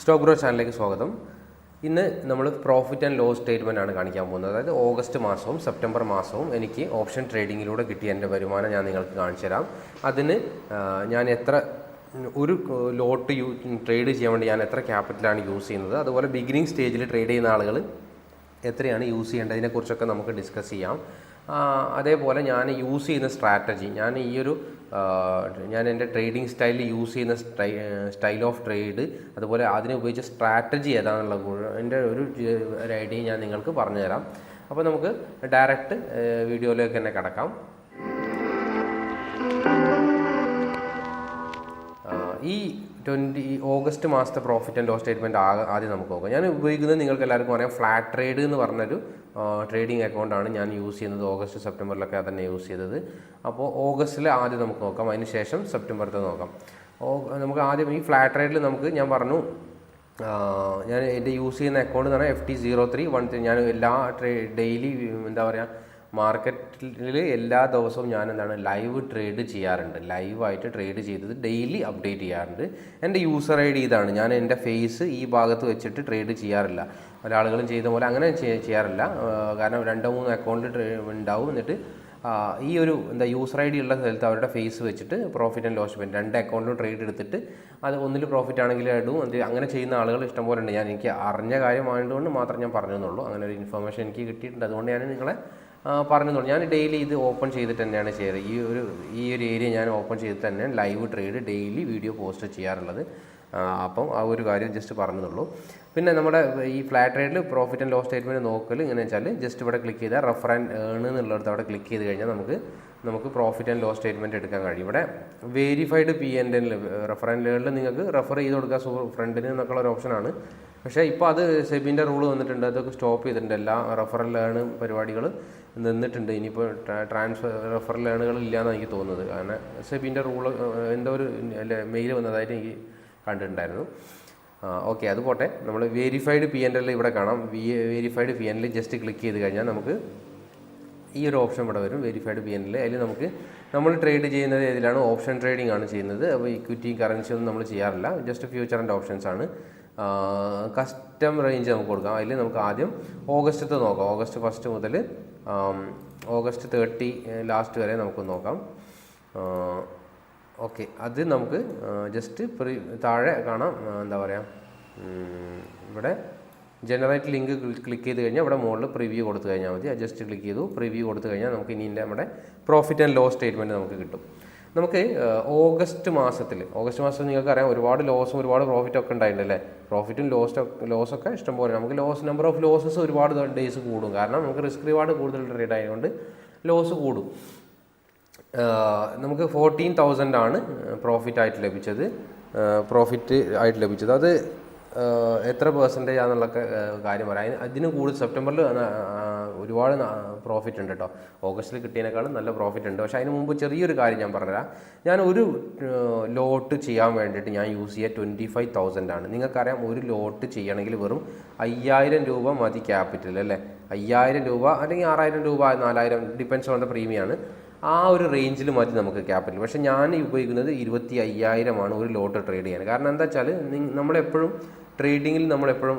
Stock grow ചാനലിലേക്ക് സ്വാഗതം. ഇന്ന് നമ്മൾ പ്രോഫിറ്റ് ആൻഡ് ലോസ് സ്റ്റേറ്റ്മെന്റ് ആണ് കാണിക്കാൻ പോകുന്നത്. അതായത് ഓഗസ്റ്റ് മാസവും സെപ്റ്റംബർ മാസവും എനിക്ക് ഓപ്ഷൻ ട്രേഡിങ്ങിലൂടെ കിട്ടിയ എന്റെ വരുമാനം ഞാൻ നിങ്ങൾക്ക് കാണിച്ചു തരാം. അതിന് ഞാൻ എത്ര ഒരു ലോട്ട് യൂ ട്രേഡ് ചെയ്യാൻ വേണ്ടി ഞാൻ എത്ര ക്യാപിറ്റലാണ് യൂസ് ചെയ്യുന്നത്. അതുപോലെ ബിഗിനിങ് സ്റ്റേജിൽ ട്രേഡ് ചെയ്യുന്ന ആളുകൾ എത്രയാണ് യൂസ് ചെയ്യേണ്ടതിനെക്കുറിച്ചൊക്കെ നമുക്ക് ഡിസ്കസ് ചെയ്യാം. അതേപോലെ ഞാൻ യൂസ് ചെയ്യുന്ന സ്ട്രാറ്റജി ഞാൻ ഈ ഒരു ഞാൻ എന്റെ ട്രേഡിംഗ് സ്റ്റൈലിൽ യൂസ് ചെയ്യുന്ന സ്റ്റൈ സ്റ്റൈൽ ഓഫ് ട്രേഡ് അതുപോലെ അതിനെ ഉപയോഗിച്ച സ്ട്രാറ്റജി ഏതാണെന്നുള്ള കൂടെ എന്റെ ഒരു ഒരു ഐഡിയ ഞാൻ നിങ്ങൾക്ക് പറഞ്ഞുതരാം. അപ്പോൾ നമുക്ക് ഡയറക്റ്റ് വീഡിയോയിലേക്ക് തന്നെ കിടക്കാം. ഈ ട്വന്റി ഓഗസ്റ്റ് മാസത്തെ പ്രോഫിറ്റ് ആൻഡ് ലോസ് സ്റ്റേറ്റ്മെന്റ് ആദ്യം നമുക്ക് നോക്കാം. ഞാൻ ഉപയോഗിക്കുന്നത് നിങ്ങൾക്ക് എല്ലാവർക്കും അറിയാം ഫ്ലാറ്റ് ട്രേഡ് എന്ന് പറഞ്ഞൊരു ട്രേഡിംഗ് അക്കൗണ്ടാണ് ഞാൻ യൂസ് ചെയ്യുന്നത്. ഓഗസ്റ്റ് സെപ്റ്റംബറിലൊക്കെ അതന്നെ യൂസ് ചെയ്തത്. അപ്പോൾ ഓഗസ്റ്റിൽ ആദ്യം നമുക്ക് നോക്കാം. അതിന് ശേഷം സെപ്റ്റംബറത്തെ നോക്കാം. നമുക്ക് ആദ്യം ഈ ഫ്ലാറ്റ് റേറ്റിൽ നമുക്ക് ഞാൻ പറഞ്ഞു ഞാൻ എന്റെ യൂസ് ചെയ്യുന്ന അക്കൗണ്ട് എന്ന് പറഞ്ഞാൽ F T zero three one three ഞാൻ എല്ലാ ട്രേ ഡെയിലി എന്താ പറയുക മാർക്കറ്റിൽ എല്ലാ ദിവസവും ഞാൻ എന്താണ് ലൈവ് ട്രേഡ് ചെയ്യാറുണ്ട്. ലൈവായിട്ട് ട്രേഡ് ചെയ്തത് ഡെയിലി അപ്ഡേറ്റ് ചെയ്യാറുണ്ട്. എന്റെ യൂസർ ഐ ഡി ഇതാണ്. ഞാൻ എന്റെ ഫേസ് ഈ ഭാഗത്ത് വെച്ചിട്ട് ട്രേഡ് ചെയ്യാറില്ല. പല ആളുകളും ചെയ്ത പോലെ അങ്ങനെ ചെയ്യാറില്ല. കാരണം രണ്ടോ മൂന്നോ അക്കൗണ്ട് ഉണ്ടാവും. എന്നിട്ട് ഈ ഒരു എന്താ യൂസർ ഐ ഡി ഉള്ള സ്ഥലത്ത് അവരുടെ ഫേസ് വെച്ചിട്ട് പ്രോഫിറ്റ് ആൻഡ് ലോസ് രണ്ട് അക്കൗണ്ടിലും ട്രേഡ് എടുത്തിട്ട് അത് ഒന്നിൽ പ്രോഫിറ്റ് ആണെങ്കിലും ഇടും. അങ്ങനെ ചെയ്യുന്ന ആളുകൾ ഇഷ്ടംപോലെ ഉണ്ട്. ഞാൻ എനിക്ക് അറിഞ്ഞ കാര്യമായതുകൊണ്ട് മാത്രം ഞാൻ പറഞ്ഞതെന്നുള്ളൂ അങ്ങനെ ഒരു ഇൻഫർമേഷൻ എനിക്ക് കിട്ടിയിട്ടുണ്ട്. അതുകൊണ്ട് ഞാൻ നിങ്ങളെ പറഞ്ഞെന്നുള്ളൂ ഞാൻ ഡെയിലി ഇത് ഓപ്പൺ ചെയ്തിട്ട് തന്നെയാണ് ചെയ്യാറ്. ഈ ഒരു ഈ ഒരു ഏരിയ ഞാൻ ഓപ്പൺ ചെയ്തിട്ട് തന്നെ live trade daily video post ചെയ്യാറുള്ളത്. അപ്പം ആ ഒരു കാര്യം ജസ്റ്റ് പറഞ്ഞതുള്ളൂ പിന്നെ നമ്മുടെ ഈ ഫ്ലാറ്റ് റേറ്റിൽ പ്രോഫിറ്റ് ആൻഡ് ലോസ് സ്റ്റേറ്റ്മെന്റ് നോക്കൽ ഇങ്ങനെ വെച്ചാൽ ജസ്റ്റ് ഇവിടെ ക്ലിക്ക് ചെയ്താൽ റെഫർ ആൻഡ് ഏൺ എന്നുള്ളിടത്ത് അവിടെ ക്ലിക്ക് ചെയ്ത് കഴിഞ്ഞാൽ നമുക്ക് നമുക്ക് പ്രോഫിറ്റ് ആൻഡ് ലോസ് സ്റ്റേറ്റ്മെന്റ് എടുക്കാൻ കഴിയും. ഇവിടെ വേരിഫൈഡ് പി എന്റെ റെഫർ ആൻഡ് ഏണിൽ നിങ്ങൾക്ക് റഫർ ചെയ്ത് കൊടുക്കുക സൂ ഫ്രണ്ടിന് എന്നൊക്കെയുള്ള ഒരു ഓപ്ഷനാണ് പക്ഷേ ഇപ്പോൾ അത് സെബിന്റെ റൂൾ വന്നിട്ടുണ്ട് അതൊക്കെ സ്റ്റോപ്പ് ചെയ്തിട്ടുണ്ട്. എല്ലാ റെഫറൽ ലേൺ പരിപാടികൾ നിന്നിട്ടുണ്ട്. ഇനിയിപ്പോൾ ട്രാൻസ്ഫർ റെഫറൽ ലേണുകൾ ഇല്ലയെന്നാണ് എനിക്ക് തോന്നുന്നത്. കാരണം സെബിന്റെ റൂൾ എന്തോ ഒരു മെയിൽ വന്നതായിട്ട് എനിക്ക് കണ്ടിട്ടുണ്ടായിരുന്നു. ഓക്കെ അത് പോട്ടെ. നമ്മൾ വെരിഫൈഡ് പി എൻ എൽ ഇവിടെ കാണാം. Verified P N L just click ചെയ്ത് കഴിഞ്ഞാൽ നമുക്ക് ഈ ഒരു ഓപ്ഷൻ ഇവിടെ വരും വെരിഫൈഡ് പി എൻ എൽ അതിൽ നമുക്ക് നമ്മൾ ട്രേഡ് ചെയ്യുന്നത് ഏതിലാണ്? ഓപ്ഷൻ ട്രേഡിംഗ് ആണ് ചെയ്യുന്നത്. അപ്പോൾ ഇക്വിറ്റി കറൻസി ഒന്നും നമ്മൾ ചെയ്യാറില്ല. ജസ്റ്റ് ഫ്യൂച്ചർ ആൻഡ് ഓപ്ഷൻസ് ആണ്. കസ്റ്റം റേഞ്ച് നമുക്ക് കൊടുക്കാം. അതിൽ നമുക്ക് ആദ്യം ഓഗസ്റ്റത്തെ നോക്കാം. ഓഗസ്റ്റ് ഫസ്റ്റ് മുതൽ ഓഗസ്റ്റ് തേർട്ടി ലാസ്റ്റ് വരെ നമുക്ക് നോക്കാം. ഓക്കെ അത് നമുക്ക് ജസ്റ്റ് പ്രീ താഴെ കാണാം എന്താ പറയുക ഇവിടെ ജനറേറ്റ് ലിങ്ക് ക്ലിക്ക് ചെയ്ത് കഴിഞ്ഞാൽ ഇവിടെ മുകളിൽ പ്രിവ്യൂ കൊടുത്തു കഴിഞ്ഞാൽ മതി. ജസ്റ്റ് ക്ലിക്ക് ചെയ്തു പ്രിവ്യൂ കൊടുത്തു കഴിഞ്ഞാൽ നമുക്ക് ഇനി നമ്മുടെ പ്രോഫിറ്റ് ആൻഡ് ലോസ് സ്റ്റേറ്റ്മെന്റ് നമുക്ക് കിട്ടും. നമുക്ക് ഓഗസ്റ്റ് മാസത്തിൽ ഓഗസ്റ്റ് മാസം നിങ്ങൾക്കറിയാം ഒരുപാട് ലോസും ഒരുപാട് പ്രോഫിറ്റും ഒക്കെ ഉണ്ടായിട്ടുണ്ടല്ലേ പ്രോഫിറ്റും ലോസ് ലോസൊക്കെ ഇഷ്ടംപോലെ. നമുക്ക് ലോസ് നമ്പർ ഓഫ് ലോസസ് ഒരുപാട് ഡേയ്സ് കൂടും. കാരണം നമുക്ക് റിസ്ക് റിവാർഡ് കൂടുതൽ ട്രേഡ് ആയതുകൊണ്ട് ലോസ് കൂടും. നമുക്ക് ഫോർട്ടീൻ തൗസൻഡ് ആണ് പ്രോഫിറ്റ് ആയിട്ട് ലഭിച്ചത്. പ്രോഫിറ്റ് ആയിട്ട് ലഭിച്ചത്. അത് എത്ര പെർസെന്റേജ് ആണെന്നുള്ള കാര്യം പറയാം. അതിന് അതിന് കൂടുതൽ സെപ്റ്റംബറിൽ ഒരുപാട് പ്രോഫിറ്റ് ഉണ്ട് കേട്ടോ ഓഗസ്റ്റിൽ കിട്ടിയതിനേക്കാളും നല്ല പ്രോഫിറ്റ് ഉണ്ട്. പക്ഷേ അതിന് മുമ്പ് ചെറിയൊരു കാര്യം ഞാൻ പറഞ്ഞുതരാം. ഞാൻ ഒരു ലോട്ട് ചെയ്യാൻ വേണ്ടിയിട്ട് ഞാൻ യൂസ് ചെയ്യുക ട്വന്റി ഫൈവ് തൗസൻഡ് ആണ്. നിങ്ങൾക്കറിയാം ഒരു ലോട്ട് ചെയ്യണമെങ്കിൽ വെറും അയ്യായിരം രൂപ മതി ക്യാപിറ്റൽ അല്ലേ? അയ്യായിരം രൂപ അല്ലെങ്കിൽ ആറായിരം രൂപ നാലായിരം ഡിപ്പെൻസ് ഓൺ ദ പ്രീമിയാണ് ആ ഒരു റേഞ്ചിൽ മാറ്റി നമുക്ക് ക്യാപിറ്റൽ പക്ഷേ ഞാൻ ഉപയോഗിക്കുന്നത് ഇരുപത്തി അയ്യായിരമാണ് ഒരു ലോട്ട് ട്രേഡ് ചെയ്യാൻ. കാരണം എന്താ വെച്ചാൽ നമ്മളെപ്പോഴും ട്രേഡിങ്ങിൽ നമ്മളെപ്പോഴും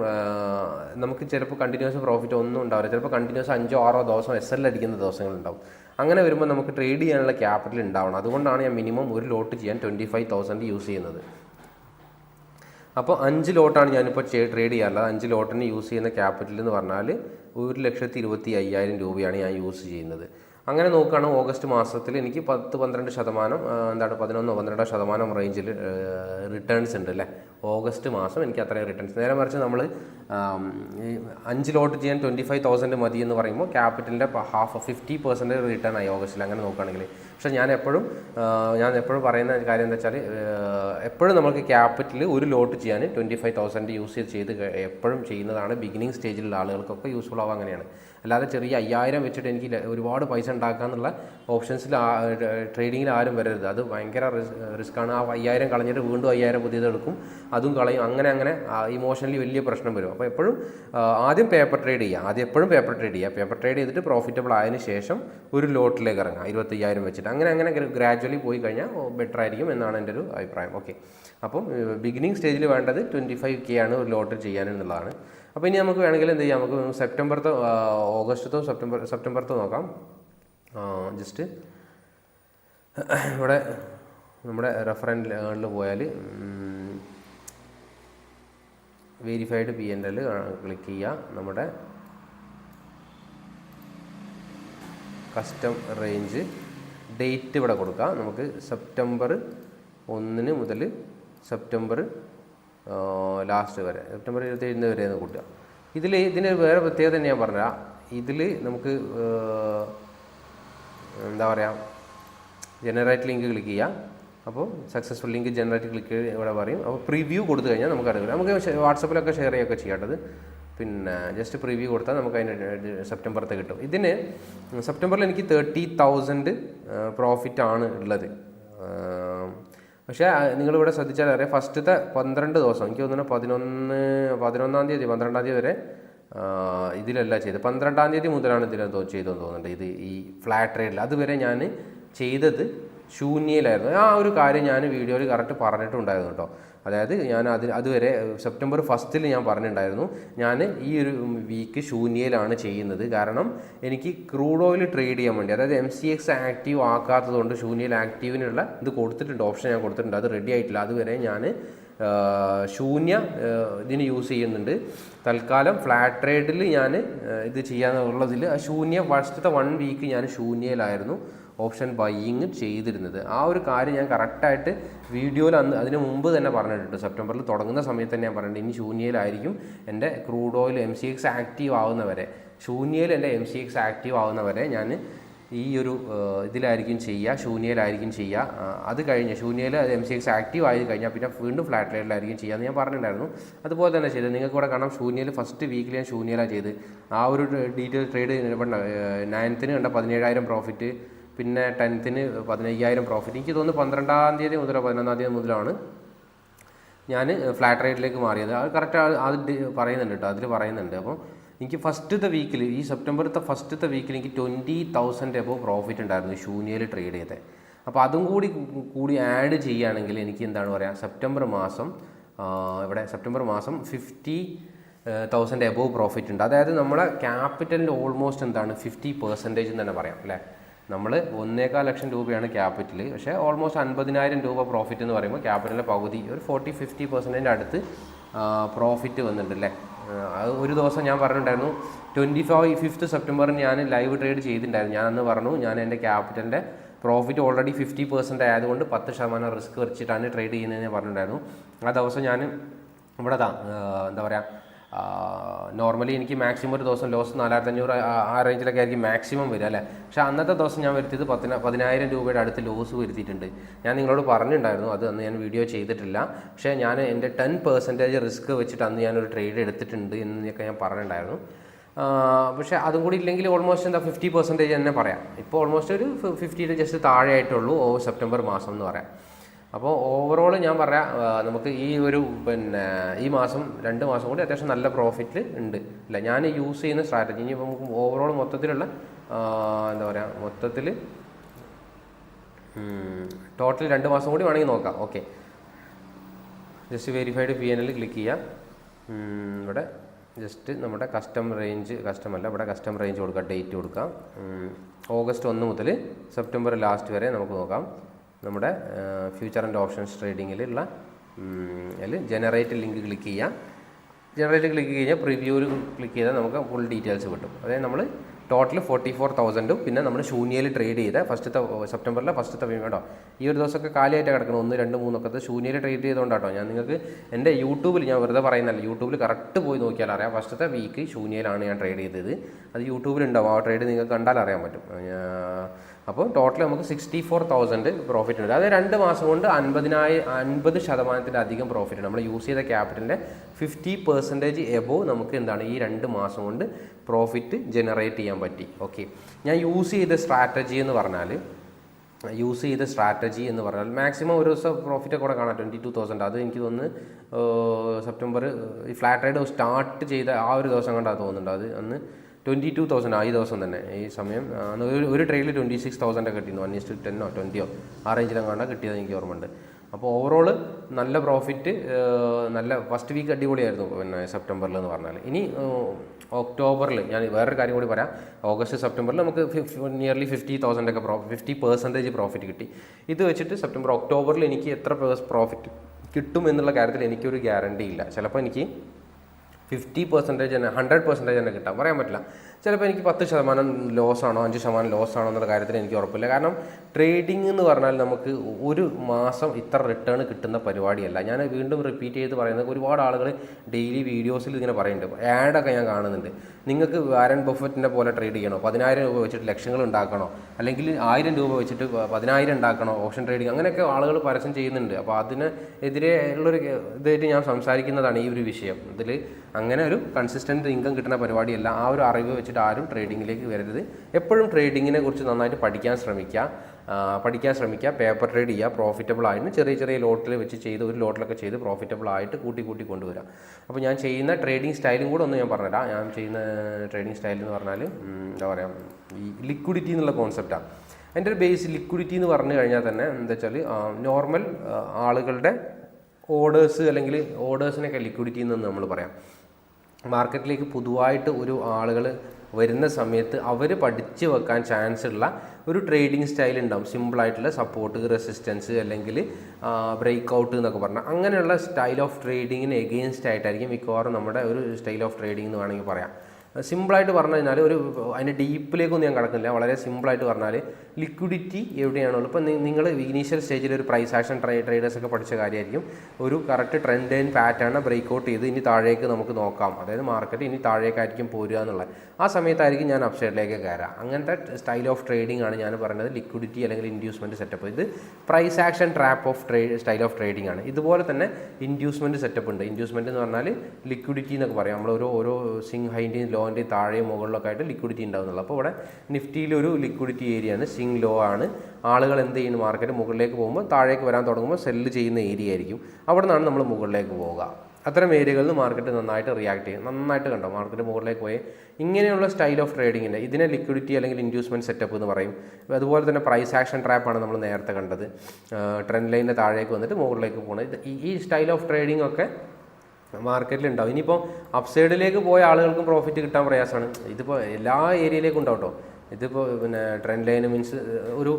നമുക്ക് ചിലപ്പോൾ കണ്ടിന്യൂസ് പ്രോഫിറ്റ് ഒന്നും ഉണ്ടാവില്ല. ചിലപ്പോൾ കണ്ടിന്യൂസ് അഞ്ചോ ആറോ ദിവസം എസ് എൽ അടിക്കുന്ന ദിവസങ്ങളുണ്ടാവും. അങ്ങനെ വരുമ്പോൾ നമുക്ക് ട്രേഡ് ചെയ്യാനുള്ള ക്യാപിറ്റൽ ഉണ്ടാവണം. അതുകൊണ്ടാണ് ഞാൻ മിനിമം ഒരു ലോട്ട് ചെയ്യാൻ ട്വന്റി ഫൈവ് തൗസൻഡ് യൂസ് ചെയ്യുന്നത്. അപ്പോൾ അഞ്ച് ലോട്ടാണ് ഞാനിപ്പോൾ ട്രേഡ് ചെയ്യാറുള്ളത്. അഞ്ച് ലോട്ടിന് യൂസ് ചെയ്യുന്ന ക്യാപിറ്റൽ എന്ന് പറഞ്ഞാൽ ഒരു ലക്ഷത്തി ഇരുപത്തി അയ്യായിരം രൂപയാണ് ഞാൻ യൂസ് ചെയ്യുന്നത്. അങ്ങനെ നോക്കുകയാണ് ഓഗസ്റ്റ് മാസത്തിൽ എനിക്ക് പത്ത് പന്ത്രണ്ട് ശതമാനം എന്താണ് പതിനൊന്നോ പന്ത്രണ്ടോ ശതമാനം റേഞ്ചിൽ റിട്ടേൺസ് ഉണ്ട് അല്ലേ? ഓഗസ്റ്റ് മാസം എനിക്ക് അത്രയും റിട്ടേൺസ് നേരെ മറിച്ച് നമ്മൾ അഞ്ച് ലോട്ട് ചെയ്യാൻ ട്വന്റി ഫൈവ് തൗസൻഡ് മതി എന്ന് പറയുമ്പോൾ ക്യാപിറ്റലിന്റെ ഹാഫ് ഫിഫ്റ്റി പെർസെന്റ് റിട്ടേൺ ആയി ഓഗസ്റ്റിൽ അങ്ങനെ നോക്കുകയാണെങ്കിൽ. പക്ഷേ ഞാൻ എപ്പോഴും ഞാൻ എപ്പോഴും പറയുന്ന കാര്യം എന്താ വെച്ചാൽ എപ്പോഴും നമുക്ക് ക്യാപിറ്റൽ ഒരു ലോട്ട് ചെയ്യാൻ ട്വന്റി ഫൈവ് തൗസൻഡ് യൂസ് ചെയ്ത് എപ്പോഴും ചെയ്യുന്നതാണ് ബിഗിനിങ് സ്റ്റേജിലുള്ള ആളുകൾക്കൊക്കെ യൂസ്ഫുൾ ആവുക അങ്ങനെയാണ്. അല്ലാതെ ചെറിയ അയ്യായിരം വെച്ചിട്ട് എനിക്ക് ഒരുപാട് പൈസ ഉണ്ടാക്കാന്നുള്ള ഓപ്ഷൻസിൽ ട്രേഡിങ്ങിൽ ആരും വരരുത്. അത് ഭയങ്കര റിസ്ക് ആണ് ആ അയ്യായിരം കളഞ്ഞിട്ട് വീണ്ടും അയ്യായിരം പുതിയത് എടുക്കും. അതും കളയും. അങ്ങനെ അങ്ങനെ ഇമോഷണലി വലിയ പ്രശ്നം വരും. അപ്പോൾ എപ്പോഴും ആദ്യം പേപ്പർ ട്രേഡ് ചെയ്യുക. ആദ്യം എപ്പോഴും പേപ്പർ ട്രേഡ് ചെയ്യുക. പേപ്പർ ട്രേഡ് ചെയ്തിട്ട് പ്രോഫിറ്റബിൾ ആയതിനു ശേഷം ഒരു ലോട്ടിലേക്ക് ഇറങ്ങുക. ഇരുപത്തയ്യായിരം വെച്ചിട്ട്. അങ്ങനെ അങ്ങനെ ഗ്രാജ്വലി പോയി കഴിഞ്ഞാൽ ബെറ്റർ ആയിരിക്കും എന്നാണ് എന്റെ ഒരു അഭിപ്രായം. ഓക്കെ അപ്പം ബിഗിനിങ് സ്റ്റേജിൽ വേണ്ടത് ട്വന്റി ഫൈവ് കെ ആണ് ഒരു ലോട്ടറി ചെയ്യാനെന്നുള്ളതാണ് അപ്പോൾ ഇനി നമുക്ക് വേണമെങ്കിൽ എന്ത് ചെയ്യാം? നമുക്ക് സെപ്റ്റംബർത്തോ ഓഗസ്റ്റത്തോ സെപ്റ്റംബർ സെപ്റ്റംബർത്തോ നോക്കാം. ജസ്റ്റ് ഇവിടെ നമ്മുടെ റെഫറൻഡിൽ പോയാൽ verified P N L click ചെയ്യുക. നമ്മുടെ കസ്റ്റം റേഞ്ച് ഡേറ്റ് ഇവിടെ കൊടുക്കുക നമുക്ക് സെപ്റ്റംബർ ഒന്നിന് മുതൽ സെപ്റ്റംബർ ലാസ്റ്റ് വരെ സെപ്റ്റംബർ ഇരുപത്തേഴിന് വരെ എന്ന് കൂട്ടുക. ഇതിൽ ഇതിന് വേറെ പ്രത്യേകത ഞാൻ പറഞ്ഞുതരാം. ഇതിൽ നമുക്ക് എന്താ പറയുക ജനറേറ്റ് ലിങ്ക് ക്ലിക്ക് ചെയ്യാം. അപ്പോൾ സക്സസ്ഫുൾ ലിങ്ക് ജനറേറ്റ് ക്ലിക്ക് ഇവിടെ പറയും. അപ്പോൾ പ്രിവ്യൂ കൊടുത്തു കഴിഞ്ഞാൽ നമുക്ക് അറിയില്ല. നമുക്ക് വാട്സപ്പിലൊക്കെ ഷെയർ ചെയ്യുകയൊക്കെ ചെയ്യേണ്ടത് പിന്നെ ജസ്റ്റ് പ്രിവ്യൂ കൊടുത്താൽ നമുക്ക് അതിന് സെപ്റ്റംബറത്തെ കിട്ടും. ഇതിന് സെപ്റ്റംബറിൽ എനിക്ക് തേർട്ടി തൗസൻഡ് പ്രോഫിറ്റ് ആണ് ഉള്ളത്. പക്ഷേ നിങ്ങളിവിടെ ശ്രദ്ധിച്ചാൽ അറിയാം. ഫസ്റ്റത്തെ പന്ത്രണ്ട് ദിവസം എനിക്ക് തോന്നുന്നു പതിനൊന്ന് പതിനൊന്നാം തീയതി പന്ത്രണ്ടാം തീയതി വരെ ഇതിലല്ല ചെയ്തത്. പന്ത്രണ്ടാം തീയതി മുതലാണ് ഇതിൽ ചെയ്തതെന്ന് തോന്നുന്നുണ്ട്. ഇത് ഈ ഫ്ലാറ്റ് റേറ്റിൽ അതുവരെ ഞാൻ ചെയ്തത് ശൂന്യയിലായിരുന്നു. ആ ഒരു കാര്യം ഞാൻ വീഡിയോയിൽ കറക്റ്റ് പറഞ്ഞിട്ടുണ്ടായിരുന്നു കേട്ടോ. അതായത് ഞാൻ അതിന് അതുവരെ സെപ്റ്റംബർ ഫസ്റ്റിൽ ഞാൻ പറഞ്ഞിട്ടുണ്ടായിരുന്നു. ഞാൻ ഈ ഒരു വീക്ക് ശൂന്യയിലാണ് ചെയ്യുന്നത്. കാരണം എനിക്ക് ക്രൂഡ് ഓയിൽ ട്രേഡ് ചെയ്യാൻ വേണ്ടി അതായത് എം സി എക്സ് ആക്റ്റീവ് ആക്കാത്തത് കൊണ്ട് ശൂന്യയിൽ ആക്റ്റീവിനുള്ള ഇത് കൊടുത്തിട്ടുണ്ട് ഓപ്ഷൻ ഞാൻ കൊടുത്തിട്ടുണ്ട്. അത് റെഡി ആയിട്ടില്ല. അതുവരെ ഞാൻ ശൂന്യ ഇതിന് യൂസ് ചെയ്യുന്നുണ്ട്. തൽക്കാലം ഫ്ലാറ്റ് ട്രേഡിൽ ഞാൻ ഇത് ചെയ്യാന്നുള്ളതിൽ ആ ശൂന്യ ഫസ്റ്റത്തെ വൺ വീക്ക് ഞാൻ ശൂന്യയിലായിരുന്നു. ഓപ്ഷൻ ബൈയിങ് ചെയ്തിരുന്നത്. ആ ഒരു കാര്യം ഞാൻ കറക്റ്റായിട്ട് വീഡിയോയിൽ അന്ന് അതിന് മുമ്പ് തന്നെ പറഞ്ഞിട്ടുണ്ട്. സെപ്റ്റംബറിൽ തുടങ്ങുന്ന സമയത്ത് തന്നെ ഞാൻ പറഞ്ഞിട്ടുണ്ട്. ഇനി ശൂന്യയിലായിരിക്കും എന്റെ crude oil M C X active ആവുന്നവരെ. ശൂന്യയിൽ എന്റെ എം സി എക്സ് ആക്റ്റീവ് ആവുന്നവരെ ഞാൻ ഈ ഒരു ഇതിലായിരിക്കും ചെയ്യുക ശൂന്യയിലായിരിക്കും ചെയ്യുക. അത് കഴിഞ്ഞ് ശൂന്യയിൽ എം സി എക്സ് ആക്റ്റീവ് ആയി കഴിഞ്ഞാൽ പിന്നെ വീണ്ടും ഫ്ലാറ്റ് ലൈറ്റിലായിരിക്കും ചെയ്യുക എന്ന് ഞാൻ പറഞ്ഞിട്ടുണ്ടായിരുന്നു. അതുപോലെ തന്നെ ചെയ്തത്. നിങ്ങൾക്ക് ഇവിടെ കാണാം ശൂന്യയിൽ ഫസ്റ്റ് വീക്കിൽ ഞാൻ ശൂന്യയിലാണ് ചെയ്ത് ആ ഒരു ഡീറ്റെയിൽ ട്രേഡ് നയൻത്തിന് കണ്ട പതിനേഴായിരം പ്രോഫിറ്റ് പിന്നെ ടെൻത്തിന് പതിനയ്യായിരം പ്രോഫിറ്റ് എനിക്ക് തോന്നുന്നു പന്ത്രണ്ടാം തീയതി മുതലോ പതിനൊന്നാം തീയതി മുതലാണ് ഞാൻ ഫ്ലാറ്റ് റേറ്റിലേക്ക് മാറിയത്. അത് കറക്റ്റ് അത് പറയുന്നുണ്ട് കേട്ടോ അതിൽ പറയുന്നുണ്ട്. അപ്പോൾ എനിക്ക് ഫസ്റ്റത്തെ വീക്കിൽ ഈ സെപ്റ്റംബറത്തെ ഫസ്റ്റത്തെ വീക്കിൽ എനിക്ക് ട്വന്റി തൗസൻഡ് എബോ പ്രോഫിറ്റ് ഉണ്ടായിരുന്നു ശൂന്യയിൽ ട്രേഡ് ചെയ്തത് അപ്പോൾ അതും കൂടി കൂടി ആഡ് ചെയ്യുകയാണെങ്കിൽ എനിക്ക് എന്താണ് പറയുക സെപ്റ്റംബർ മാസം ഇവിടെ സെപ്റ്റംബർ മാസം ഫിഫ്റ്റി തൗസൻഡ് എബോവ് പ്രോഫിറ്റ് ഉണ്ട്. അതായത് നമ്മുടെ ക്യാപിറ്റലിന്റെ ഓൾമോസ്റ്റ് എന്താണ് ഫിഫ്റ്റി പെർസെന്റേജ് എന്ന് തന്നെ പറയാം അല്ലേ? നമ്മൾ ഒന്നേകാൽ ലക്ഷം രൂപയാണ് ക്യാപിറ്റൽ പക്ഷേ ഓൾമോസ്റ്റ് അൻപതിനായിരം രൂപ പ്രോഫിറ്റ് എന്ന് പറയുമ്പോൾ ക്യാപിറ്റലിന്റെ പകുതി ഒരു ഫോർട്ടി ഫിഫ്റ്റി പെർസെന്റേജിന്റെ അടുത്ത് പ്രോഫിറ്റ് വന്നിട്ടുണ്ട് അല്ലേ? അത് ഒരു ദിവസം ഞാൻ പറഞ്ഞിട്ടുണ്ടായിരുന്നു ട്വന്റി ഫൈവ് ഫിഫ്ത്ത് സെപ്റ്റംബറിന് ഞാൻ ലൈവ് ട്രേഡ് ചെയ്തിട്ടുണ്ടായിരുന്നു. ഞാൻ അന്ന് പറഞ്ഞു ഞാൻ എന്റെ ക്യാപിറ്റലിന്റെ പ്രോഫിറ്റ് ഓൾറെഡി ഫിഫ്റ്റി പെർസെന്റ് ആയതുകൊണ്ട് പത്ത് ശതമാനം റിസ്ക് വെച്ചിട്ടാണ് ട്രേഡ് ചെയ്യുന്നതെന്ന് പറഞ്ഞിട്ടുണ്ടായിരുന്നു. ആ ദിവസം ഞാൻ ഇവിടെ എന്താ പറയുക നോർമലി എനിക്ക് മാക്സിമം ഒരു ദിവസം ലോസ് നാലായിരത്തി അഞ്ഞൂറ് ആ- റേഞ്ചിലൊക്കെ ആയിരിക്കും മാക്സിമം വരിക അല്ലേ? പക്ഷേ അന്നത്തെ ദിവസം ഞാൻ വരുത്തിയത് പത്തിന പതിനായിരം രൂപയുടെ അടുത്ത് ലോസ് വരുത്തിയിട്ടുണ്ട്. ഞാൻ നിങ്ങളോട് പറഞ്ഞിട്ടുണ്ടായിരുന്നു അത് അന്ന് ഞാൻ വീഡിയോ ചെയ്തിട്ടില്ല. പക്ഷേ ഞാൻ എന്റെ ടെൻ പെർസെന്റേജ് റിസ്ക് വെച്ചിട്ട് അന്ന് ഞാനൊരു ട്രേഡ് എടുത്തിട്ടുണ്ട് എന്നൊക്കെ ഞാൻ പറഞ്ഞിട്ടുണ്ടായിരുന്നു. പക്ഷേ അതും കൂടി ഇല്ലെങ്കിൽ ഓൾമോസ്റ്റ് എന്താ ഫിഫ്റ്റി പെർസെന്റേജ് തന്നെ പറയാം. ഇപ്പോൾ ഓൾമോസ്റ്റ് ഒരു ഫിഫ്റ്റിയുടെ ജസ്റ്റ് താഴെ ആയിട്ടുള്ളൂ ഓ സെപ്റ്റംബർ മാസം എന്ന് പറയാം. അപ്പോൾ ഓവറോൾ ഞാൻ പറയാം നമുക്ക് ഈ ഒരു പിന്നെ ഈ മാസം രണ്ട് മാസം കൂടി അത്യാവശ്യം നല്ല പ്രോഫിറ്റ് ഉണ്ട്. അല്ല ഞാൻ യൂസ് ചെയ്യുന്ന സ്ട്രാറ്റജി ഇനി നമുക്ക് ഓവറോൾ മൊത്തത്തിലുള്ള എന്താ പറയുക മൊത്തത്തിൽ ടോട്ടൽ രണ്ട് മാസം കൂടി വേണമെങ്കിൽ നോക്കാം. Okay just verified P N L click ചെയ്യാം ഇവിടെ ജസ്റ്റ് നമ്മുടെ കസ്റ്റം റേഞ്ച് കസ്റ്റം അല്ല ഇവിടെ കസ്റ്റം റേഞ്ച് കൊടുക്കാം ഡേറ്റ് കൊടുക്കാം. ഓഗസ്റ്റ് ഒന്ന് മുതൽ സെപ്റ്റംബർ ലാസ്റ്റ് വരെ നമുക്ക് നോക്കാം. നമ്മുടെ ഫ്യൂച്ചർ ആൻഡ് ഓപ്ഷൻസ് ട്രേഡിങ്ങിലുള്ള അതിൽ ജനറേറ്റ് ലിങ്ക് ക്ലിക്ക് ചെയ്യാം. ജനറേറ്റ് ക്ലിക്ക് കഴിഞ്ഞാൽ പ്രിവ്യൂവിൽ ക്ലിക്ക് ചെയ്താൽ നമുക്ക് ഫുൾ ഡീറ്റെയിൽസ് കിട്ടും. അതായത് നമ്മൾ ടോട്ടൽ ഫോർട്ടി ഫോർ തൗസൻഡും പിന്നെ നമ്മൾ ശൂന്യയിൽ ട്രേഡ് ചെയ്ത ഫസ്റ്റത്തെ സെപ്റ്റംബറിലെ ഫസ്റ്റത്തെ കേട്ടോ ഈ ഒരു ദിവസമൊക്കെ കാലിയായിട്ട് കിടക്കണം ഒന്ന് രണ്ട് മൂന്നൊക്കെ ശൂന്യയിൽ ട്രേഡ് ചെയ്തുകൊണ്ടാട്ടോ ഞാൻ നിങ്ങൾക്ക് എന്റെ യൂട്യൂബിൽ ഞാൻ വെറുതെ പറയുന്നല്ല യൂട്യൂബിൽ കറക്റ്റ് പോയി നോക്കിയാൽ അറിയാം. ഫസ്റ്റത്തെ വീക്ക് ശൂന്യയിലാണ് ഞാൻ ട്രേഡ് ചെയ്തത്. അത് യൂട്യൂബിലുണ്ടാവും. ആ ട്രേഡ് നിങ്ങൾക്ക് കണ്ടാൽ അറിയാൻ പറ്റും. അപ്പോൾ ടോട്ടൽ നമുക്ക് സിക്സ്റ്റി ഫോർ തൗസൻഡ് പ്രോഫിറ്റ് ഉണ്ട്. അതായത് രണ്ട് മാസം കൊണ്ട് അൻപതിനായിരം അൻപത് ശതമാനത്തിന്റെ അധികം പ്രോഫിറ്റ് നമ്മൾ യൂസ് ചെയ്ത ക്യാപിറ്റലിന്റെ ഫിഫ്റ്റി പെർസെന്റേജ് എബോവ് നമുക്ക് എന്താണ് ഈ രണ്ട് മാസം കൊണ്ട് പ്രോഫിറ്റ് ജനറേറ്റ് ചെയ്യാൻ പറ്റി. ഓക്കെ ഞാൻ യൂസ് ചെയ്ത സ്ട്രാറ്റജി എന്ന് പറഞ്ഞാൽ യൂസ് ചെയ്ത സ്ട്രാറ്റജി എന്ന് പറഞ്ഞാൽ മാക്സിമം ഒരു ദിവസം പ്രോഫിറ്റ് കൂടെ കാണാം. ട്വന്റി ടു തൗസൻഡ് അത് എനിക്ക് തോന്നുന്നു സെപ്റ്റംബർ ഈ ഫ്ലാറ്റ് റൈഡ് സ്റ്റാർട്ട് ചെയ്ത ആ ഒരു ദിവസം കണ്ടാൽ തോന്നുന്നുണ്ട് അത് അന്ന് ട്വന്റി ടു തൗസൻഡ് ഈ ദിവസം തന്നെ ഈ സമയം. ഒരു ഒരു ട്രേഡിൽ ട്വന്റി സിക്സ് തൗസൻഡ് ഒക്കെ കിട്ടിയിരുന്നു. വൺ ഇസ്റ്റ് ടെന്നോ ട്വന്റിയോ ആ റേഞ്ചിലെങ്ങാണ്ട് കിട്ടിയത് എനിക്ക് ഓർമ്മയുണ്ട്. അപ്പോൾ ഓവറോൾ നല്ല പ്രോഫിറ്റ് നല്ല ഫസ്റ്റ് വീക്ക് അടിപൊളിയായിരുന്നു പിന്നെ സെപ്റ്റംബറിൽ എന്ന് പറഞ്ഞാൽ ഇനി ഒക്ടോബറിൽ ഞാൻ വേറൊരു കാര്യം കൂടി പറയാം. ഓഗസ്റ്റ് സെപ്റ്റംബറിൽ നമുക്ക് നിയർലി ഫിഫ്റ്റി തൗസൻഡ് ഒക്കെ പ്രോ ഫിഫ്റ്റി പെർസെന്റേജ് പ്രോഫിറ്റ് കിട്ടി. ഇത് വെച്ചിട്ട് സെപ്റ്റംബർ ഒക്ടോബറിൽ എനിക്ക് എത്ര പ്രോഫിറ്റ് കിട്ടും എന്നുള്ള കാര്യത്തിൽ എനിക്കൊരു ഗ്യാരണ്ടി ഇല്ല. ചിലപ്പോൾ എനിക്ക് ഫിഫ്റ്റി പെർസെന്റേജ് തന്നെ ഹൺഡ്രഡ് പെർസെന്റേജ് തന്നെ കിട്ടാം. പറയാൻ പറ്റില്ല. ചിലപ്പോൾ എനിക്ക് പത്ത് ശതമാനം ലോസ് ആണോ അഞ്ച് ശതമാനം ലോസ് ആണോ എന്നുള്ള കാര്യത്തിൽ എനിക്ക് ഉറപ്പില്ല. കാരണം ട്രേഡിംഗ് എന്ന് പറഞ്ഞാൽ നമുക്ക് ഒരു മാസം ഇത്ര റിട്ടേൺ കിട്ടുന്ന പരിപാടിയല്ല. ഞാൻ വീണ്ടും റിപ്പീറ്റ് ചെയ്ത് പറയുന്നത് ഒരുപാട് ആളുകൾ ഡെയിലി വീഡിയോസിൽ ഇങ്ങനെ പറയുന്നുണ്ട്. ആഡൊക്കെ ഞാൻ കാണുന്നുണ്ട്. നിങ്ങൾക്ക് വാരൻ ബഫറ്റിന്റെ പോലെ ട്രേഡ് ചെയ്യണോ? പതിനായിരം രൂപ വെച്ചിട്ട് ലക്ഷങ്ങൾ ഉണ്ടാക്കണോ? അല്ലെങ്കിൽ ആയിരം രൂപ വെച്ചിട്ട് പതിനായിരം ഉണ്ടാക്കണോ? ഓപ്ഷൻ ട്രേഡിംഗ് അങ്ങനെയൊക്കെ ആളുകൾ പരസ്യം ചെയ്യുന്നുണ്ട്. അപ്പോൾ അതിന് എതിരെ ഉള്ളൊരു ഇതായിട്ട് ഞാൻ സംസാരിക്കുന്നതാണ് ഈ ഒരു വിഷയം. ഇതിൽ അങ്ങനെ ഒരു കൺസിസ്റ്റന്റ് ഇൻകം കിട്ടുന്ന പരിപാടിയല്ല. ആ ഒരു അറിവ് വെച്ചിട്ട് ആരും ട്രേഡിങ്ങിലേക്ക് വരരുത്. എപ്പോഴും ട്രേഡിങ്ങിനെ കുറിച്ച് നന്നായിട്ട് പഠിക്കാൻ ശ്രമിക്കുക. പഠിക്കാൻ ശ്രമിക്കുക. പേപ്പർ ട്രേഡ് ചെയ്യുക. പ്രോഫിറ്റബിൾ ആയിട്ട് ചെറിയ ചെറിയ ലോട്ടിൽ വെച്ച് ചെയ്ത് ഒരു ലോട്ടിലൊക്കെ ചെയ്ത് പ്രോഫിറ്റബിൾ ആയിട്ട് കൂട്ടി കൂട്ടി കൊണ്ടുവരാം. അപ്പോൾ ഞാൻ ചെയ്യുന്ന ട്രേഡിംഗ് സ്റ്റൈലും കൂടെ ഒന്ന് ഞാൻ പറഞ്ഞുതരാം. ഞാൻ ചെയ്യുന്ന ട്രേഡിംഗ് സ്റ്റൈൽ എന്ന് പറഞ്ഞാൽ എന്താ പറയുക ഈ ലിക്വിഡിറ്റി എന്നുള്ള കോൺസെപ്റ്റാണ് എന്റെ ഒരു ബേസ് ലിക്വിഡിറ്റി എന്ന് പറഞ്ഞു കഴിഞ്ഞാൽ തന്നെ എന്താ വെച്ചാൽ നോർമൽ ആളുകളുടെ ഓർഡേഴ്സ് അല്ലെങ്കിൽ ഓർഡേഴ്സിനൊക്കെ ലിക്വിഡിറ്റി എന്ന് നമ്മൾ പറയാം. മാർക്കറ്റിലേക്ക് പുതുവായിട്ട് ഒരു ആളുകൾ വരുന്ന സമയത്ത് അവർ പഠിച്ച് വെക്കാൻ ചാൻസ് ഉള്ള ഒരു ട്രേഡിംഗ് സ്റ്റൈൽ ഉണ്ടാവും. സിമ്പിളായിട്ടുള്ള സപ്പോർട്ട് റെസിസ്റ്റൻസ് അല്ലെങ്കിൽ ബ്രേക്ക് ഔട്ട് എന്നൊക്കെ പറഞ്ഞാൽ അങ്ങനെയുള്ള സ്റ്റൈൽ ഓഫ് ട്രേഡിങ്ങിന് എഗെയിൻസ്റ്റ് ആയിട്ടായിരിക്കും മിക്കവാറും നമ്മുടെ ഒരു സ്റ്റൈൽ ഓഫ് ട്രേഡിംഗ് എന്ന് വേണമെങ്കിൽ പറയാം. സിമ്പിളായിട്ട് പറഞ്ഞു കഴിഞ്ഞാൽ ഒരു അതിന്റെ ഡീപ്പിലേക്കൊന്നും ഞാൻ കിടക്കുന്നില്ല. വളരെ സിമ്പിളായിട്ട് പറഞ്ഞാൽ ലിക്വിഡിറ്റി എവിടെയാണുള്ളത് ഇപ്പോൾ നിങ്ങൾ ഇനീഷ്യൽ സ്റ്റേജിൽ ഒരു പ്രൈസ് ആക്ഷൻ ട്രേ ട്രേഡേഴ്സ് ഒക്കെ പഠിച്ച കാര്യമായിരിക്കും. ഒരു correct trend and pattern break out ചെയ്ത് ഇനി താഴേക്ക് നമുക്ക് നോക്കാം. അതായത് മാർക്കറ്റ് ഇനി താഴേക്കായിരിക്കും പോരുക എന്നുള്ളത്. ആ സമയത്തായിരിക്കും ഞാൻ അപ്സൈഡിലേക്ക് കയറാം അങ്ങനത്തെ സ്റ്റൈൽ ഓഫ് ട്രേഡിംഗ് ആണ് ഞാൻ പറയുന്നത് ലിക്വിഡിറ്റി അല്ലെങ്കിൽ ഇൻഡ്യൂസ്മെന്റ് സെറ്റപ്പ് ഇത് price action trap of trade style of trading ആണ്. ഇതുപോലെ തന്നെ ഇൻഡ്യൂസ്മെന്റ് സെറ്റപ്പ് ഉണ്ട്. ഇൻഡ്യൂസ്മെന്റ് എന്ന് പറഞ്ഞാൽ ലിക്വിഡിറ്റി എന്നൊക്കെ പറയാം. നമ്മൾ ഓരോ ഓരോ സിങ് ഹൈന്റെയും ലോന്റെയും താഴെയും മുകളിലൊക്കെ ആയിട്ട് ലിക്വിഡിറ്റി ഉണ്ടാകുന്നുള്ളൂ അപ്പോൾ ഇവിടെ നിഫ്റ്റിയിൽ ഒരു ലിക്വിഡിറ്റി ഏരിയ ആണ്. ലോ ആണ്. ആളുകൾ എന്ത് ചെയ്യുന്നു? മാർക്കറ്റ് മുകളിലേക്ക് പോകുമ്പോൾ താഴേക്ക് വരാൻ തുടങ്ങുമ്പോൾ സെല്ല് ചെയ്യുന്ന ഏരിയ ആയിരിക്കും. അവിടെ നിന്നാണ് നമ്മൾ മുകളിലേക്ക് പോവുക. അത്തരം ഏരിയകളിൽ മാർക്കറ്റ് നന്നായിട്ട് റിയാക്ട് ചെയ്യും നന്നായിട്ട് കണ്ടോ? മാർക്കറ്റ് മുകളിലേക്ക് പോയി. ഇങ്ങനെയുള്ള സ്റ്റൈൽ ഓഫ് ട്രേഡിങ്ങിന്റെ ഇതിനെ ലിക്വിഡിറ്റി അല്ലെങ്കിൽ ഇൻഡ്യൂസ്മെന്റ് സെറ്റപ്പ് എന്ന് പറയും. അതുപോലെ തന്നെ പ്രൈസ് ആക്ഷൻ ട്രാപ്പാണ് നമ്മൾ നേരത്തെ കണ്ടത്. ട്രെൻഡ് ലൈനിന്റെ താഴേക്ക് വന്നിട്ട് മുകളിലേക്ക് പോകുന്നത് ഈ- ഈ സ്റ്റൈൽ ഓഫ് ട്രേഡിംഗ് ഒക്കെ മാർക്കറ്റിൽ ഉണ്ടാവും. ഇനിയിപ്പോൾ അപ്സൈഡിലേക്ക് പോയ ആളുകൾക്കും പ്രോഫിറ്റ് കിട്ടാൻ പ്രയാസമാണ്. ഇതിപ്പോൾ എല്ലാ ഏരിയയിലേക്കും ഉണ്ടാവും കേട്ടോ ഇതിപ്പോൾ പിന്നെ ട്രെൻഡ് ലൈന് മീൻസ് ഒരു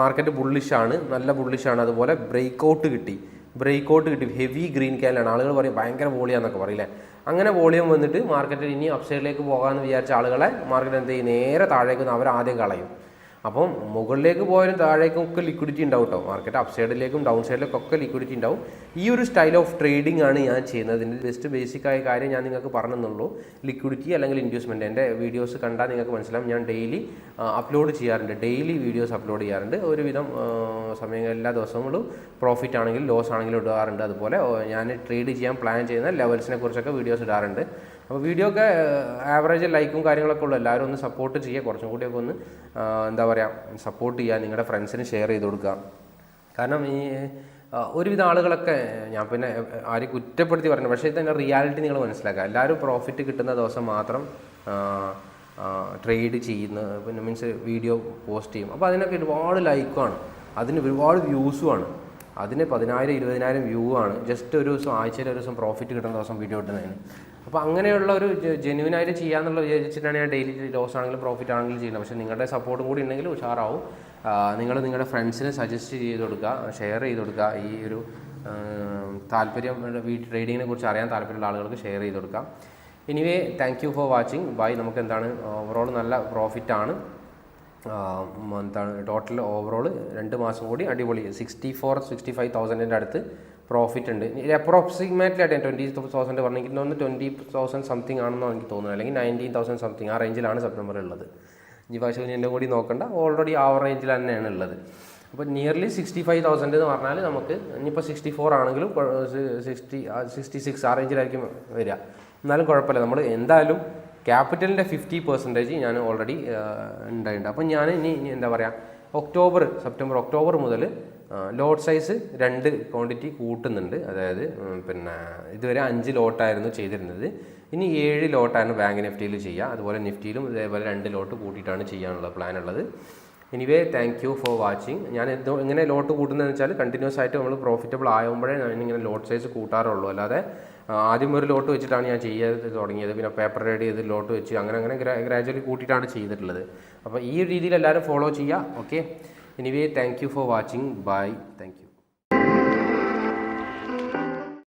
മാർക്കറ്റ് ബുള്ളിഷാണ് നല്ല ബുള്ളിഷാണ് അതുപോലെ ബ്രേക്ക് ഔട്ട് കിട്ടി. ബ്രേക്ക് ഔട്ട് കിട്ടി ഹെവി ഗ്രീൻ ക്യാലാണ് ആളുകൾ പറയും ഭയങ്കര വോളിയാന്നൊക്കെ പറയില്ലേ അങ്ങനെ വോളിയം വന്നിട്ട് മാർക്കറ്റിൽ ഇനി അപ്സൈഡിലേക്ക് പോകാമെന്ന് വിചാരിച്ച ആളുകളെ മാർക്കറ്റ് എന്ത് ചെയ്യും? നേരെ താഴേക്ക് അവർ ആദ്യം കളയും. അപ്പം മുകളിലേക്ക് പോയാലും താഴേക്കും ഒക്കെ ലിക്വിഡിറ്റി ഉണ്ടാവും കേട്ടോ മാർക്കറ്റ് അപ്സൈഡിലേക്കും ഡൗൺ സൈഡിലേക്കും ഒക്കെ ലിക്വിഡിറ്റി ഉണ്ടാവും. ഈ ഒരു സ്റ്റൈൽ ഓഫ് ട്രേഡിംഗ് ആണ് ഞാൻ ചെയ്യുന്നത്. ഇതിന്റെ ജസ്റ്റ് ബേസിക് ആയ കാര്യം ഞാൻ നിങ്ങൾക്ക് പറഞ്ഞെന്നുള്ളൂ. ലിക്വിഡിറ്റി അല്ലെങ്കിൽ ഇൻഡ്യൂസ്മെന്റ് എന്റെ വീഡിയോസ് കണ്ടാൽ നിങ്ങൾക്ക് മനസ്സിലാവും. ഞാൻ ഡെയിലി അപ്ലോഡ് ചെയ്യാറുണ്ട്. ഡെയിലി വീഡിയോസ് അപ്ലോഡ് ചെയ്യാറുണ്ട്. ഒരുവിധം സമയം എല്ലാ ദിവസങ്ങളും പ്രോഫിറ്റ് ആണെങ്കിലും ലോസ് ആണെങ്കിലും ഇടാറുണ്ട്. അതുപോലെ ഞാൻ ട്രേഡ് ചെയ്യാൻ പ്ലാൻ ചെയ്യുന്ന ലെവൽസിനെ കുറിച്ചൊക്കെ വീഡിയോസ് ഇടാറുണ്ട്. അപ്പോൾ വീഡിയോ ഒക്കെ ആവറേജ് ലൈക്കും കാര്യങ്ങളൊക്കെ ഉള്ളൂ. എല്ലാവരും ഒന്ന് സപ്പോർട്ട് ചെയ്യുക. കുറച്ചും കൂടിയൊക്കെ ഒന്ന് എന്താ പറയുക സപ്പോർട്ട് ചെയ്യുക. നിങ്ങളുടെ ഫ്രണ്ട്സിന് ഷെയർ ചെയ്ത് കൊടുക്കുക. കാരണം ഈ ഒരുവിധ ആളുകളൊക്കെ ഞാൻ പിന്നെ ആരും കുറ്റപ്പെടുത്തി പറഞ്ഞു പക്ഷേ ഇതിന്റെ റിയാലിറ്റി നിങ്ങൾ മനസ്സിലാക്കുക. എല്ലാവരും പ്രോഫിറ്റ് കിട്ടുന്ന ദിവസം മാത്രം ട്രേഡ് ചെയ്യുന്ന പിന്നെ മീൻസ് വീഡിയോ പോസ്റ്റ് ചെയ്യും. അപ്പോൾ അതിനൊക്കെ ഒരുപാട് ലൈക്കുമാണ് അതിന് ഒരുപാട് വ്യൂസുമാണ് അതിന് പതിനായിരം ഇരുപതിനായിരം വ്യൂ ആണ്. ജസ്റ്റ് ഒരു ദിവസം ആഴ്ചയിൽ ഒരു ദിവസം പ്രോഫിറ്റ് കിട്ടുന്ന ദിവസം വീഡിയോ ഇട്ടുന്നതിന് അപ്പോൾ അങ്ങനെയുള്ള ഒരു ജെന്യൂനായിട്ട് ചെയ്യാന്നുള്ള വിചാരിച്ചിട്ടാണ് ഞാൻ ഡെയിലി ലോസ് ആണെങ്കിലും പ്രോഫിറ്റ് ആണെങ്കിലും ചെയ്യുന്നത്. പക്ഷേ നിങ്ങളുടെ സപ്പോർട്ടും കൂടി ഉണ്ടെങ്കിൽ ഉഷാറാവും. നിങ്ങൾ നിങ്ങളുടെ ഫ്രണ്ട്സിന് സജസ്റ്റ് ചെയ്ത് കൊടുക്കുക ഷെയർ ചെയ്ത് കൊടുക്കുക. ഈ ഒരു താല്പര്യം ട്രേഡിങ്ങിനെ കുറിച്ച് അറിയാൻ താല്പര്യമുള്ള ആളുകൾക്ക് ഷെയർ ചെയ്ത് കൊടുക്കാം. Anyway thank you for watching bye നമുക്ക് എന്താണ് ഓവറോൾ നല്ല പ്രോഫിറ്റാണ് എന്താണ് ടോട്ടൽ ഓവറോൾ രണ്ട് മാസം കൂടി അടിപൊളി. സിക്സ്റ്റി ഫോർ സിക്സ്റ്റി ഫൈവ് തൗസൻഡിന്റെ അടുത്ത് പ്രോഫിറ്റ് ഉണ്ട്. അപ്രോക്സിമേറ്റ്ലി ആയിട്ട് ട്വന്റി തൗസൻഡ് പറഞ്ഞെങ്കിൽ ഒന്ന് ട്വന്റി തൗസൻഡ് സംതിങ് ആണെന്ന് എനിക്ക് തോന്നുന്നു അല്ലെങ്കിൽ നയന്റീൻ തൗസൻഡ് സംതിങ് ആ റേഞ്ചിലാണ് സെപ്റ്റംബർ ഉള്ളത്. ഇനി പക്ഷേ എന്റെ കൂടി നോക്കണ്ട. ഓൾറെഡി ആ റേഞ്ചിൽ തന്നെയാണ് ഉള്ളത്. അപ്പോൾ നിയർലി സിക്സ്റ്റി ഫൈവ് തൗസൻഡ് എന്ന് പറഞ്ഞാൽ നമുക്ക് ഇനിയിപ്പോൾ സിക്സ്റ്റി ഫോർ ആണെങ്കിലും സിക്സ്റ്റി സിക്സ്റ്റി സിക്സ് ആ റേഞ്ചിലായിരിക്കും വരിക. എന്നാലും കുഴപ്പമില്ല. നമ്മൾ എന്തായാലും ക്യാപിറ്റലിന്റെ ഫിഫ്റ്റി പെർസെന്റേജ് ഞാൻ ഓൾറെഡി ഉണ്ടായിട്ടുണ്ട്. അപ്പോൾ ഞാൻ ഇനി എന്താ പറയുക ഒക്ടോബർ സെപ്റ്റംബർ ഒക്ടോബർ മുതൽ ലോട്ട് സൈസ് രണ്ട് ക്വാണ്ടിറ്റി കൂട്ടുന്നുണ്ട്. അതായത് പിന്നെ ഇതുവരെ അഞ്ച് ലോട്ടായിരുന്നു ചെയ്തിരുന്നത്. ഇനി ഏഴ് ലോട്ടാണ് ബാങ്ക് നിഫ്റ്റിയിൽ ചെയ്യുക അതുപോലെ നിഫ്റ്റിയിലും ഇതേപോലെ രണ്ട് ലോട്ട് കൂട്ടിയിട്ടാണ് ചെയ്യാനുള്ള പ്ലാൻ ഉള്ളത്. Anyway thank you for watching ഞാൻ എന്തോ എങ്ങനെ ലോട്ട് കൂട്ടുന്നതെന്ന് വെച്ചാൽ കണ്ടിന്യൂസ് ആയിട്ട് നമ്മൾ പ്രോഫിറ്റബിൾ ആകുമ്പോഴേ ഇങ്ങനെ ലോട്ട് സൈസ് കൂട്ടാറുള്ളൂ. അല്ലാതെ ആദ്യം ഒരു ലോട്ട് വെച്ചിട്ടാണ് ഞാൻ ചെയ്യാൻ തുടങ്ങിയത്. പിന്നെ പേപ്പർ റെഡി ചെയ്ത് ലോട്ട് വെച്ച് അങ്ങനെ അങ്ങനെ ഗ്രാജുവലി കൂട്ടിയിട്ടാണ് ചെയ്തിട്ടുള്ളത്. അപ്പോൾ ഈ രീതിയിൽ എല്ലാവരും ഫോളോ ചെയ്യുക okay anyway thank you for watching. Bye. Thank you.